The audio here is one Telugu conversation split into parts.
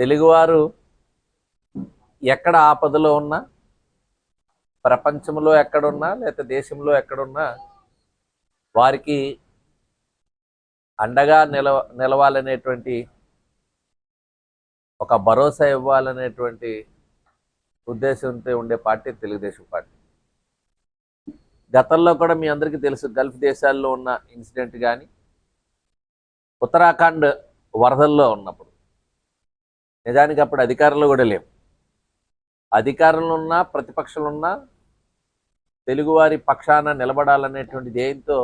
తెలుగువారు ఎక్కడ ఆపదలో ఉన్నా ప్రపంచంలో ఎక్కడున్నా లేకపోతే దేశంలో ఎక్కడున్నా వారికి అండగా నిలవ నిలవాలనేటువంటి ఒక భరోసా ఇవ్వాలనేటువంటి ఉద్దేశంతో ఉండే పార్టీ తెలుగుదేశం పార్టీ. గతంలో కూడా మీ అందరికీ తెలుసు గల్ఫ్ దేశాల్లో ఉన్న ఇన్సిడెంట్ కానీ ఉత్తరాఖండ్ వరదల్లో ఉన్నప్పుడు. నిజానికి అప్పుడు అధికారంలో కూడా లేవు. అధికారంలో ఉన్నా ప్రతిపక్షంలో ఉన్నా తెలుగువారి పక్షాన నిలబడాలనేటువంటి ధ్యేయంతో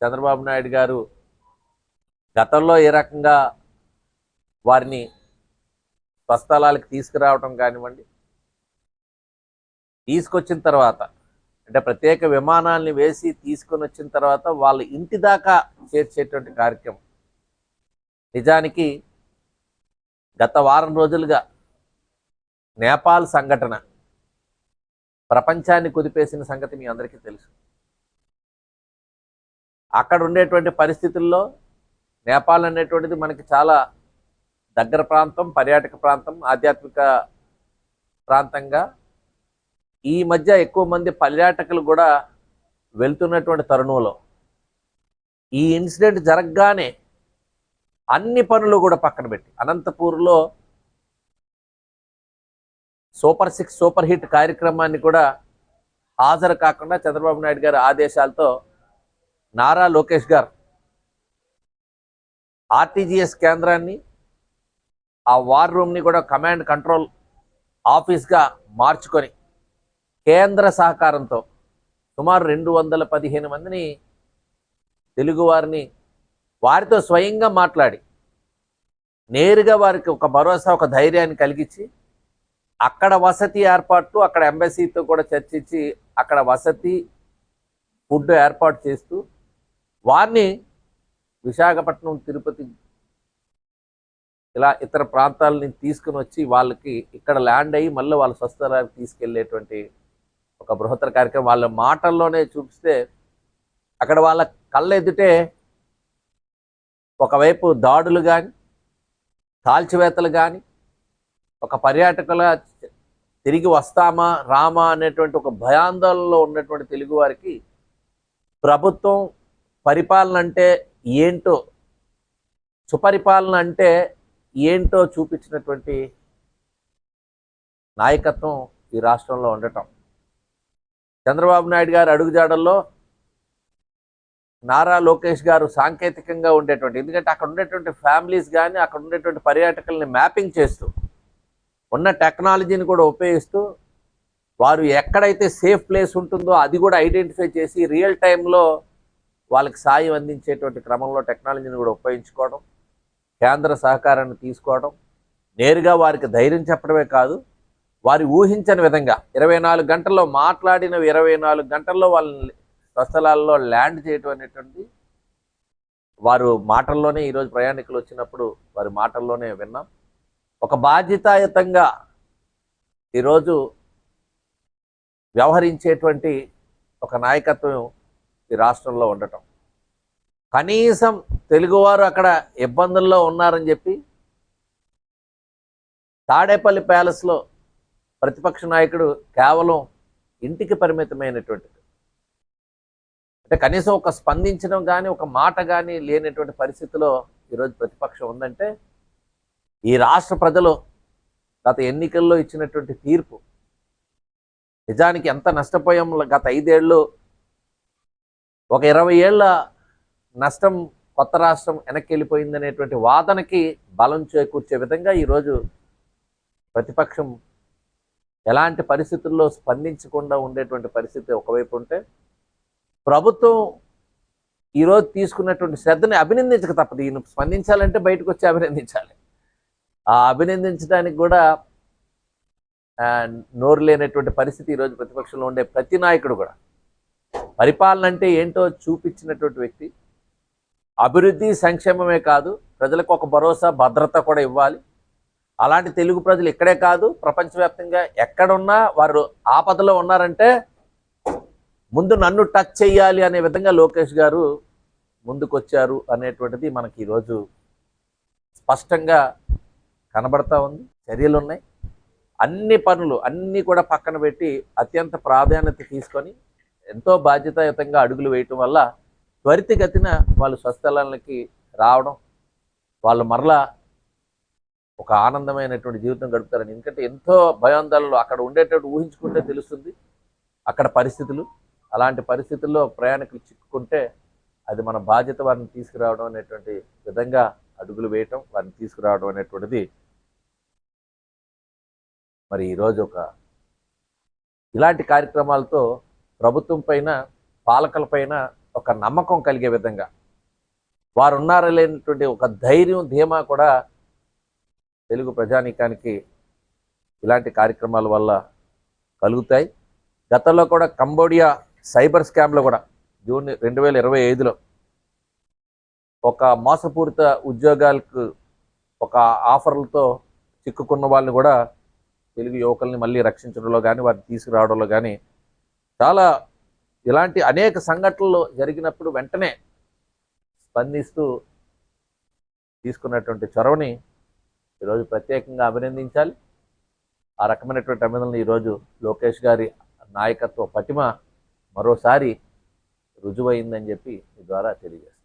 చంద్రబాబు నాయుడు గారు గతంలో ఏ రకంగా వారిని స్వస్థలాలకు తీసుకురావటం కానివ్వండి తీసుకొచ్చిన తర్వాత అంటే ప్రత్యేక విమానాల్ని వేసి తీసుకొని వచ్చిన తర్వాత వాళ్ళ ఇంటి దాకా చేర్చేటువంటి కార్యక్రమం. నిజానికి గత వారం రోజులుగా నేపాల్ సంఘటన ప్రపంచాన్ని కుదిపేసిన సంగతి మీ అందరికీ తెలుసు. అక్కడ ఉండేటువంటి పరిస్థితుల్లో నేపాల్ అనేటువంటిది మనకి చాలా దగ్గర ప్రాంతం పర్యాటక ప్రాంతం ఆధ్యాత్మిక ప్రాంతంగా. ఈ మధ్య ఎక్కువ మంది పర్యాటకులు కూడా వెళ్తున్నటువంటి తరుణంలో ఈ ఇన్సిడెంట్ జరగగానే అన్ని పనులు కూడా పక్కన పెట్టి. అనంతపూర్లో సూపర్ సిక్స్ సూపర్ హిట్ కార్యక్రమాన్ని కూడా హాజరు కాకుండా చంద్రబాబు నాయుడు గారి ఆదేశాలతో నారా లోకేష్ గారు ఆర్టీజీఎస్ కేంద్రాన్ని ఆ వార్ రూమ్ని కూడా కమాండ్ కంట్రోల్ ఆఫీస్గా మార్చుకొని కేంద్ర సహకారంతో సుమారు రెండు వందల పదిహేను మందిని తెలుగువారిని వారితో స్వయంగా మాట్లాడి నేరుగా వారికి ఒక భరోసా ఒక ధైర్యాన్ని కలిగించి అక్కడ వసతి ఏర్పాట్లు అక్కడ ఎంబసీతో కూడా చర్చించి అక్కడ వసతి ఫుడ్ ఏర్పాటు చేస్తూ వారిని విశాఖపట్నం తిరుపతి ఇలా ఇతర ప్రాంతాలని తీసుకుని వచ్చి వాళ్ళకి ఇక్కడ ల్యాండ్ అయ్యి మళ్ళీ వాళ్ళ స్వస్థలానికి తీసుకెళ్ళేటువంటి ఒక బృహత్తర కార్యక్రమం. వాళ్ళ మాటల్లోనే చూపిస్తే అక్కడ వాళ్ళ కళ్ళ ఎదుటే ఒకవైపు దాడులు కానీ కాల్చివేతలు కానీ ఒక పర్యాటకుల తిరిగి వస్తామా రామా అనేటువంటి ఒక భయాందోళనలో ఉన్నటువంటి తెలుగువారికి ప్రభుత్వం పరిపాలన అంటే ఏంటో సుపరిపాలన అంటే ఏంటో చూపించినటువంటి నాయకత్వం ఈ రాష్ట్రంలో ఉండటం. చంద్రబాబు నాయుడు గారు అడుగుజాడల్లో నారా లోకేష్ గారు సాంకేతికంగా ఉండేటువంటి ఎందుకంటే అక్కడ ఉండేటువంటి ఫ్యామిలీస్ కానీ అక్కడ ఉండేటువంటి పర్యాటకుల్ని మ్యాపింగ్ చేస్తూ ఉన్న టెక్నాలజీని కూడా ఉపయోగిస్తూ వారు ఎక్కడైతే సేఫ్ ప్లేస్ ఉంటుందో అది కూడా ఐడెంటిఫై చేసి రియల్ టైంలో వాళ్ళకి సాయం అందించేటువంటి క్రమంలో టెక్నాలజీని కూడా ఉపయోగించుకోవడం కేంద్ర సహకారాన్ని తీసుకోవడం నేరుగా వారికి ధైర్యం చెప్పడమే కాదు వారి ఊహించని విధంగా ఇరవై నాలుగు గంటల్లో మాట్లాడిన ఇరవై నాలుగు గంటల్లో వాళ్ళని స్వస్థలాల్లో ల్యాండ్ చేయటం అనేటువంటి వారు మాటల్లోనే ఈరోజు ప్రయాణికులు వచ్చినప్పుడు వారి మాటల్లోనే విన్నాం. ఒక బాధ్యతాయుతంగా ఈరోజు వ్యవహరించేటువంటి ఒక నాయకత్వం ఈ రాష్ట్రంలో ఉండటం. కనీసం తెలుగువారు అక్కడ ఇబ్బందుల్లో ఉన్నారని చెప్పి తాడేపల్లి ప్యాలెస్లో ప్రతిపక్ష నాయకుడు కేవలం ఇంటికి పరిమితమైనటువంటి అంటే కనీసం ఒక స్పందించడం కానీ ఒక మాట కానీ లేనటువంటి పరిస్థితిలో ఈరోజు ప్రతిపక్షం ఉందంటే ఈ రాష్ట్ర ప్రజలు గత ఎన్నికల్లో ఇచ్చినటువంటి తీర్పు నిజానికి ఎంత నష్టపోయాం గత ఐదేళ్ళు ఒక ఇరవై ఏళ్ళ నష్టం కొత్త రాష్ట్రం వెనక్కి వెళ్ళిపోయిందనేటువంటి వాదనకి బలం చేకూర్చే విధంగా ఈరోజు ప్రతిపక్షం ఎలాంటి పరిస్థితుల్లో స్పందించకుండా ఉండేటువంటి పరిస్థితి ఒకవైపు ఉంటే ప్రభుత్వం ఈరోజు తీసుకున్నటువంటి శ్రద్ధని అభినందించక తప్పదు. ఈయన స్పందించాలంటే బయటకు వచ్చి అభినందించాలి. ఆ అభినందించడానికి కూడా నోరు లేనటువంటి పరిస్థితి ఈరోజు ప్రతిపక్షంలో ఉండే ప్రతి నాయకుడు కూడా. పరిపాలన అంటే ఏంటో చూపించినటువంటి వ్యక్తి. అభివృద్ధి సంక్షేమమే కాదు ప్రజలకు ఒక భరోసా భద్రత కూడా ఇవ్వాలి. అలాంటి తెలుగు ప్రజలు ఇక్కడే కాదు ప్రపంచవ్యాప్తంగా ఎక్కడున్నా వారు ఆపదలో ఉన్నారంటే ముందు నన్ను టచ్ చేయాలి అనే విధంగా లోకేష్ గారు ముందుకొచ్చారు అనేటువంటిది మనకి ఈరోజు స్పష్టంగా కనబడతా ఉంది. చర్యలు ఉన్నాయి అన్ని పనులు అన్నీ కూడా పక్కన పెట్టి అత్యంత ప్రాధాన్యత తీసుకొని ఎంతో బాధ్యతాయుతంగా అడుగులు వేయటం వల్ల త్వరితగతిన వాళ్ళు స్వస్థలాలకి రావడం వాళ్ళు మరలా ఒక ఆనందమైనటువంటి జీవితం గడుపుతారని. ఎందుకంటే ఎంతో భయాందోళనలు అక్కడ ఉండేటట్టు ఊహించుకుంటే తెలుస్తుంది. అక్కడ పరిస్థితులు అలాంటి పరిస్థితుల్లో ప్రయాణికులు చిక్కుకుంటే అది మన బాధ్యత వారిని తీసుకురావడం అనేటువంటి విధంగా అడుగులు వేయటం వారిని తీసుకురావడం అనేటువంటిది మరి ఈరోజు ఒక ఇలాంటి కార్యక్రమాలతో ప్రభుత్వం పైన పాలకుల పైన ఒక నమ్మకం కలిగే విధంగా వారు ఉన్నారా లేనటువంటి ఒక ధైర్యం ధీమా కూడా తెలుగు ప్రజానీకానికి ఇలాంటి కార్యక్రమాల వల్ల కలుగుతాయి. గతంలో కూడా కంబోడియా సైబర్ స్కామ్లో కూడా జూన్ రెండు వేల ఇరవై ఐదులో ఒక మోసపూరిత ఉద్యోగాలకు ఒక ఆఫర్లతో చిక్కుకున్న వాళ్ళని కూడా తెలుగు యువకుల్ని మళ్ళీ రక్షించడంలో కానీ వారిని తీసుకురావడంలో కానీ చాలా ఇలాంటి అనేక సంఘటనలు జరిగినప్పుడు వెంటనే స్పందిస్తూ తీసుకున్నటువంటి చొరవని ఈరోజు ప్రత్యేకంగా అభినందించాలి. ఆ రకమైనటువంటి అభినందనలు ఈరోజు లోకేష్ గారి నాయకత్వ పటిమ మరోసారి రుజువైందని చెప్పి మీ ద్వారా తెలియజేస్తాను.